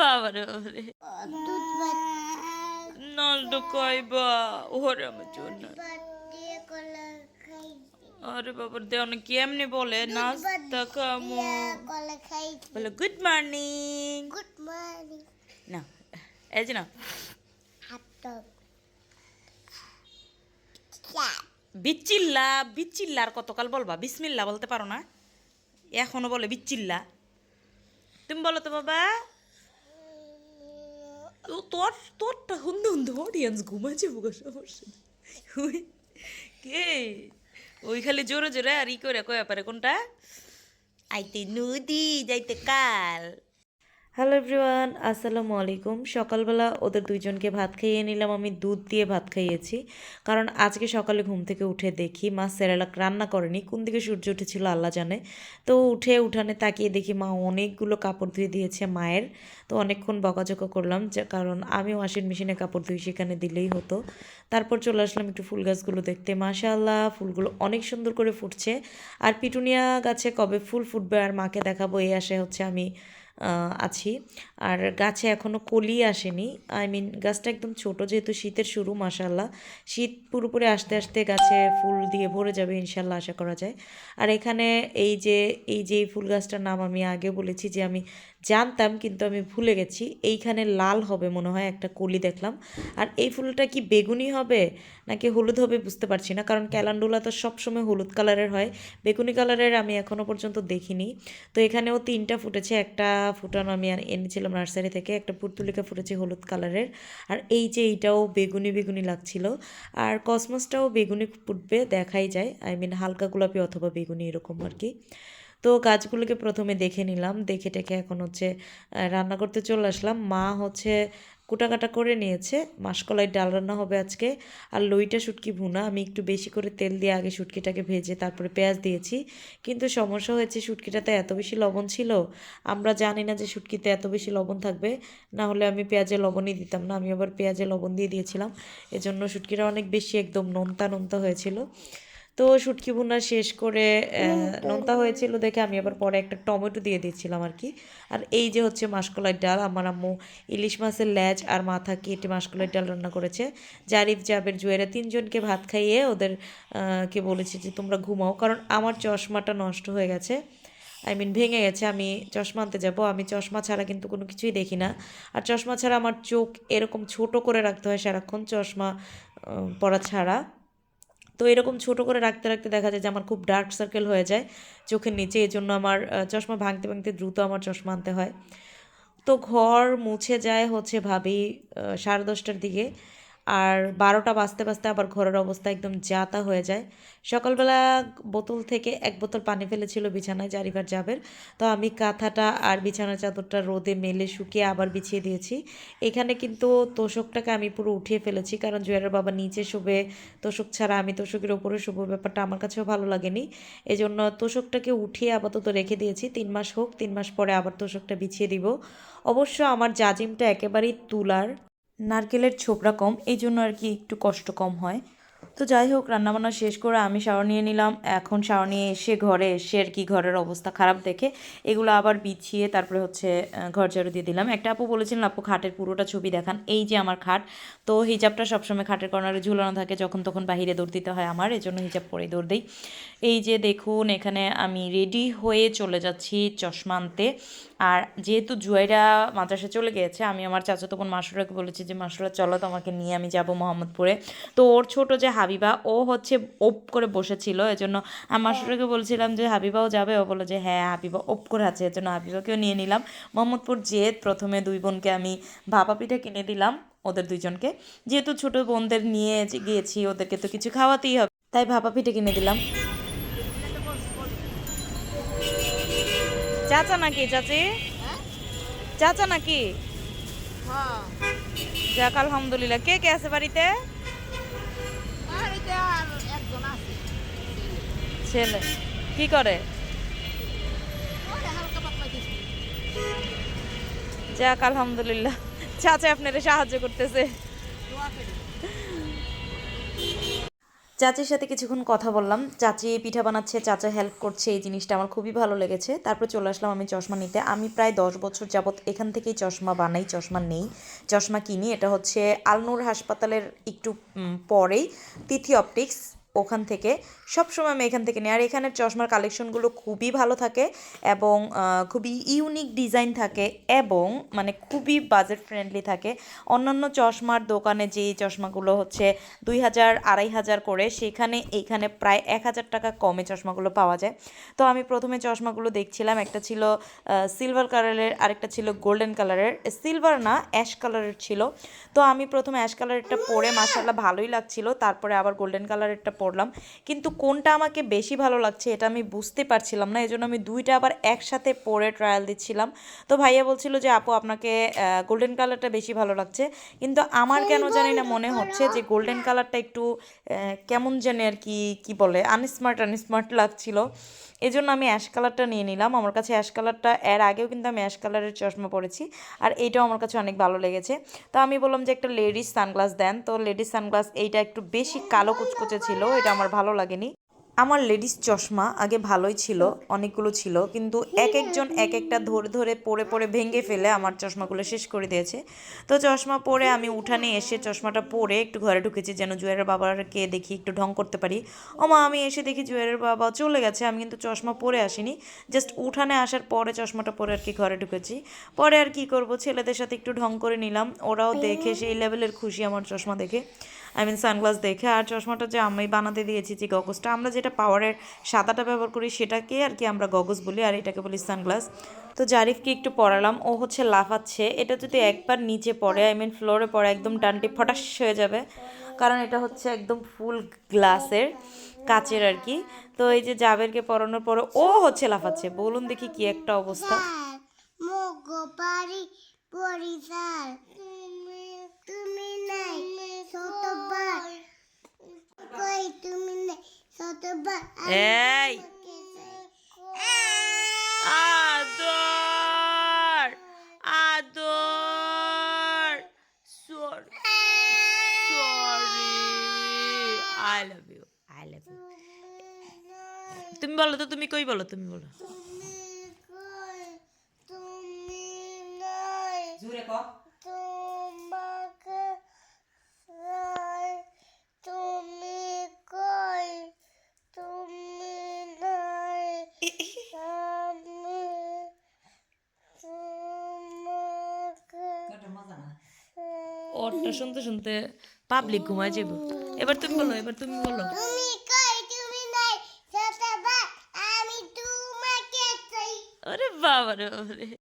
বাবারে কইবা ওরে আমার জন্য আরে বাবার দেওয়া না কেমনে বলে নাস্তা খামো বলে গুড মর্নিং গুড মর্নিং না এই যে না হাত বিচ্চিল্লা বিচ্চিল্লা আর কতকাল বলবা? বিসমিল্লা বলতে পারো না? এখনও বলে বিচ্চিল্লা তুমি বলো তো বাবা। তোর তোরটা হুন্দে হুন্দে অডিয়েন্স ঘুমাচ্ছে বুকা সমস্যা কে ওই খালি জোরে জোরে আর ই করে কয়া পারে কোনটা? আইতে নদী যাইতে কাল হ্যালো এভরিওয়ান আসসালামু আলাইকুম। সকালবেলা ওদের দুইজনকে ভাত খাইয়ে নিলাম, আমি দুধ দিয়ে ভাত খাইয়েছি। কারণ আজকে সকালে ঘুম থেকে উঠে দেখি মা সেরেলাক রান্না করেনি, কোন দিকে সূর্য উঠেছিল আল্লাহ জানে। তো উঠে উঠানে তাকিয়ে দেখি মা অনেকগুলো কাপড় ধুয়ে দিয়েছে মায়ের। তো অনেকক্ষণ বকাঝকা করলাম, যে কারণ আমি ওয়াশিং মেশিনে কাপড় ধুই সেখানে দিলেই হতো। তারপর চলে আসলাম একটু ফুল গাছগুলো দেখতে। মাশাআল্লাহ, ফুলগুলো অনেক সুন্দর করে ফুটছে। আর পিটুনিয়া গাছে কবে ফুল ফুটবে আর মাকে দেখাবো, এই আশায় হচ্ছে আমি আছি। আর গাছে এখনও কলি আসেনি। আই মিন গাছটা একদম ছোট যেহেতু শীতের শুরু মাসাল্লাহ শীত পুরোপুরি আসতে আসতে গাছে ফুল দিয়ে ভরে যাবে ইনশাল্লাহ আশা করা যায়। আর এখানে এই যে এই যে ফুল গাছটার নাম আমি আগে বলেছি যে, আমি জানতাম, কিন্তু আমি ভুলে গেছি। এইখানে লাল হবে মনে হয়, একটা কলি দেখলাম। আর এই ফুলটা কি বেগুনি হবে? নাকি হলুদ হবে বুঝতে পারছি না, কারণ ক্যালান্ডুলা তো সবসময় হলুদ কালারের হয়। বেগুনি কালারের আমি এখনও পর্যন্ত দেখিনি। তো এখানেও তিনটা ফুটেছে, একটা ফুটানো আমি এনেছিলাম নার্সারি থেকে, একটা পুর্তুলিকা ফুটেছে হলুদ কালারের। আর এই যে এইটাও বেগুনি বেগুনি লাগছিল। আর কসমসটাও বেগুনি ফুটবে, দেখাই যায়। আই মিন হালকা গোলাপি অথবা বেগুনি এরকম আর কি। তো গাছগুলোকে প্রথমে দেখে নিলাম। দেখে টেখে এখন হচ্ছে রান্না করতে চলে আসলাম। মা হচ্ছে কুটাকাটা করে নিয়েছে। মাসকলাই ডাল রান্না হবে আজকে। আর লইটা শুটকি ভুনা। আমি একটু বেশি করে তেল দিয়ে আগে শুটকিটাকে ভেজে তারপরে পেঁয়াজ দিয়েছি। কিন্তু সমস্যা হয়েছে, শুটকিটাতে এত বেশি লবণ ছিল। আমরা জানি না যে শুটকিতে এত বেশি লবণ থাকবে। না হলে আমি পেঁয়াজে লবণই দিতাম না। আমি আবার পেঁয়াজে লবণ দিয়ে দিয়েছিলাম। এজন্য শুটকিটা অনেক বেশি একদম নোনতা নোনতা হয়েছিল। তো শুটকি ভুনা শেষ করে নোনতা হয়েছিল দেখে আমি আবার পরে একটা টমেটো দিয়ে দিয়েছিলাম আর কি। আর এই যে হচ্ছে মাসকলাই ডাল আমার আম্মু ইলিশ মাছের ল্যাজ আর মাথা কেটে মাসকলাই ডাল রান্না করেছে। জারিফ জাবের জুয়েরা তিনজনকে ভাত খাইয়ে ওদের কে বলেছি যে তোমরা ঘুমাও কারণ আমার চশমাটা নষ্ট হয়ে গেছে। আই মিন ভেঙে গেছে আমি চশমা আনতে যাব। আমি চশমা ছাড়া কিন্তু কোনো কিছুই দেখি না। আর চশমা ছাড়া আমার চোখ এরকম ছোট করে রাখতে হয় সারাক্ষণ চশমা পরা ছাড়া। তো এরকম ছোট করে রাখতে রাখতে দেখা যায় যে আমার খুব ডার্ক সার্কেল হয়ে যায় চোখের নিচে। এই জন্য আমার চশমা ভাঙতে ভাঙতে দ্রুত আমার চশমা আনতে হয়। তো ঘর মুছে যায় হচ্ছে ভাবি সাড়ে দশটার দিকে। আর বারোটা বাজতে বাজতে আবার ঘরের অবস্থা একদম যাতা হয়ে যায়। সকালবেলা বোতল থেকে এক বোতল পানি ফেলেছিল বিছানায় জারিবার যাবের তো আমি কাঁথাটা আর বিছানার চাদরটা রোদে মেলে শুকিয়ে আবার বিছিয়ে দিয়েছি। এখানে কিন্তু তোষকটাকে আমি পুরো উঠিয়ে ফেলেছি কারণ জুয়েলের বাবা নিচে শোবে, তোষক ছাড়া আমি তোষকের ওপরে শুভ ব্যাপারটা আমার কাছেও ভালো লাগেনি। এই জন্য তোষকটাকে উঠিয়ে আপাতত রেখে দিয়েছি। তিন মাস হোক, তিন মাস পরে আবার তোষকটা বিছিয়ে দিব। অবশ্য আমার জাজিমটা একেবারেই তুলার। নারকেলের ছোবড়া কম এই জন্য আর কি একটু কষ্ট কম হয়। তো যাই হোক, রান্নাবান্না শেষ করে আমি শাওয়ার নিয়ে নিলাম। এখন শাওয়ার নিয়ে এসে ঘরে এসে আর কি ঘরের অবস্থা খারাপ দেখে এগুলো আবার বিছিয়ে তারপরে হচ্ছে ঘর ঝাড়ু দিয়ে দিলাম। একটা আপু বলেছিলেন, আপু, খাটের পুরোটা ছবি দেখান। এই যে আমার খাট, তো হিজাবটা সবসময় খাটের কর্নারে ঝুলানো থাকে, যখন তখন বাহিরে দৌড় দিতে হয় আমার এই জন্য হিজাব পরেই দৌড় দিই। এই যে দেখুন, এখানে আমি রেডি হয়ে চলে যাচ্ছি চশমা আনতে। আর যেহেতু জুয়াইরা মাদ্রাসা চলে গিয়েছে, আমি আমার চাচাতো বোন মাসুরাকে বলেছি যে, মাসুরা, চলো তোমাকে নিয়ে আমি যাব মোহাম্মদপুরে। তো ওর ছোট যে হাবিবা ও হচ্ছে ওপ করে বসেছিল। এজন্য আমার মাসুরাকে বলছিলাম যে হাবিবাও যাবে? ও বলল যে হ্যাঁ হাবিবা ওপ করে আছে এজন্য হাবিবাকেও নিয়ে নিলাম। মোহাম্মদপুর যেয়ে প্রথমে দুই বোনকে আমি ভাপা পিঠা কিনে দিলাম ওদের দুইজনকে। যেহেতু ছোট বোনদের নিয়ে গিয়েছি ওদেরকে তো কিছু খাওয়াতেই হবে তাই ভাপা পিঠে কিনে দিলাম। চাচা নাকি চাচি? চাচা নাকি? হ্যাঁ। যাক আলহামদুলিল্লাহ। কে কে আছে বাড়িতে? বাড়িতে আর একজন আছে। ছেলে। কি করে? যাক আলহামদুলিল্লাহ। চাচা আপনারা সাহায্য করতেছে। দোয়া করি। চাচির সাথে কিছুক্ষণ কথা বললাম। চাচি পিঠা বানাচ্ছে, চাচা হেল্প করছে, এই জিনিসটা আমার খুবই ভালো লেগেছে। তারপর চলে আসলাম আমি চশমা নিতে। আমি প্রায় দশ বছর যাবৎ এখান থেকেই চশমা বানাই, চশমা নেই, চশমা কিনি। এটা হচ্ছে আলনুর হাসপাতালের একটু পরেই তিথি অপটিক্স। ওখান থেকে। সবসময় আমি এখান থেকে নিই। আর এখানের চশমার কালেকশনগুলো খুবই ভালো থাকে এবং খুবই ইউনিক ডিজাইন থাকে এবং মানে খুবই বাজেট ফ্রেন্ডলি থাকে। অন্যান্য চশমার দোকানে যে চশমাগুলো হচ্ছে দুই হাজার, আড়াই হাজার করে, সেখানে এইখানে প্রায় এক হাজার টাকা কমে চশমাগুলো পাওয়া যায়। তো আমি প্রথমে চশমাগুলো দেখছিলাম। একটা ছিল সিলভার কালারের আরেকটা ছিল গোল্ডেন কালারের সিলভার না অ্যাশ কালারের ছিল। তো আমি প্রথমে অ্যাশ কালারেরটা পরে মাসাল্লাহ ভালোই লাগছিল। তারপরে আবার গোল্ডেন কালারেরটা পরলাম কিন্তু কোনটা আমাকে বেশি ভালো লাগছে এটা আমি বুঝতে পারছিলাম না এই জন্য আমি দুইটা আবার একসাথে পরে ট্রায়াল দিচ্ছিলাম। তো ভাইয়া বলছিল যে আপু আপনাকে গোল্ডেন কালারটা বেশি ভালো লাগছে। কিন্তু আমার কেন জানি না মনে হচ্ছে যে গোল্ডেন কালারটা একটু কেমন জানি আর কি কি বলে আনস্মার্ট আনস্মার্ট লাগছিল। এই জন্য আমি অ্যাশ কালারটা নিয়ে নিলাম। আমার কাছে অ্যাশ কালারটা এর আগেও কিন্তু আমি অ্যাশ কালারের চশমা পরেছি আর এইটাও আমার কাছে অনেক ভালো লেগেছে। তো আমি বললাম যে একটা লেডিস সানগ্লাস দেন। তো লেডিস সানগ্লাস এইটা একটু বেশি কালো কুচকুচে ছিল এটা আমার ভালো লাগেনি। আমার লেডিস চশমা আগে ভালোই ছিল, অনেকগুলো ছিল, কিন্তু এক একজন এক একটা ধরে ধরে পরে পরে ভেঙে ফেলে আমার চশমাগুলো শেষ করে দিয়েছে। তো চশমা পরে আমি উঠানে এসে চশমাটা পরে একটু ঘরে ঢুকেছি যেন জুয়েলের বাবাকে দেখি একটু ঢং করতে পারি। ও মা, আমি এসে দেখি জুয়েলের বাবা চলে গেছে, আমি কিন্তু চশমা পরে আসিনি। জাস্ট উঠানে আসার পরে চশমাটা পরে আর কি ঘরে ঢুকেছি। পরে আর কি করব, ছেলেদের সাথে একটু ঢং করে নিলাম। ওরাও দেখে সেই লেভেলের খুশি আমার চশমা দেখে। আই মিন সানগ্লাস দেখে আর চশমাটা যে আমি বানাতে দিয়েছি যে গগসটা, আমরা যেটা পাওয়ারের সাদাটা ব্যবহার করি সেটাকে আর কি আমরা গগস বলি, আর এটাকে বলি সানগ্লাস তো জারিফকে একটু পড়ালাম ও হচ্ছে লাফাচ্ছে, এটা যদি একবার নিচে পড়ে আই মিন ফ্লোরে পড়ে, একদম ডানটি ফটাস হয়ে যাবে, কারণ এটা হচ্ছে একদম ফুল গ্লাসের কাচের আর কি। তো এই যে জাবেরকে পড়ানোর পরে ও হচ্ছে লাফাচ্ছে, বলুন দেখি কি একটা অবস্থা মগো পারি পরিবার তুমি তুমি নাই শতবার কই তুমি নাই শতবার এই। আদর আদর। Sorry sorry I love you I love you তুমি বলো তো তুমি কই বলো তুমি বলো। তুমি নাই জুরে ক তোমাকে নাই তুমি কই তুমি নাই আমি তোমাকে ওরটা শুনতে শুনতে পাবলিক ঘুমায় যাব এবার তুমি বলো এবার তুমি বলো। তুমি কই তুমি নাই শতবার আমি তোমাকে চাই। আরে বাবা রে বাবা রে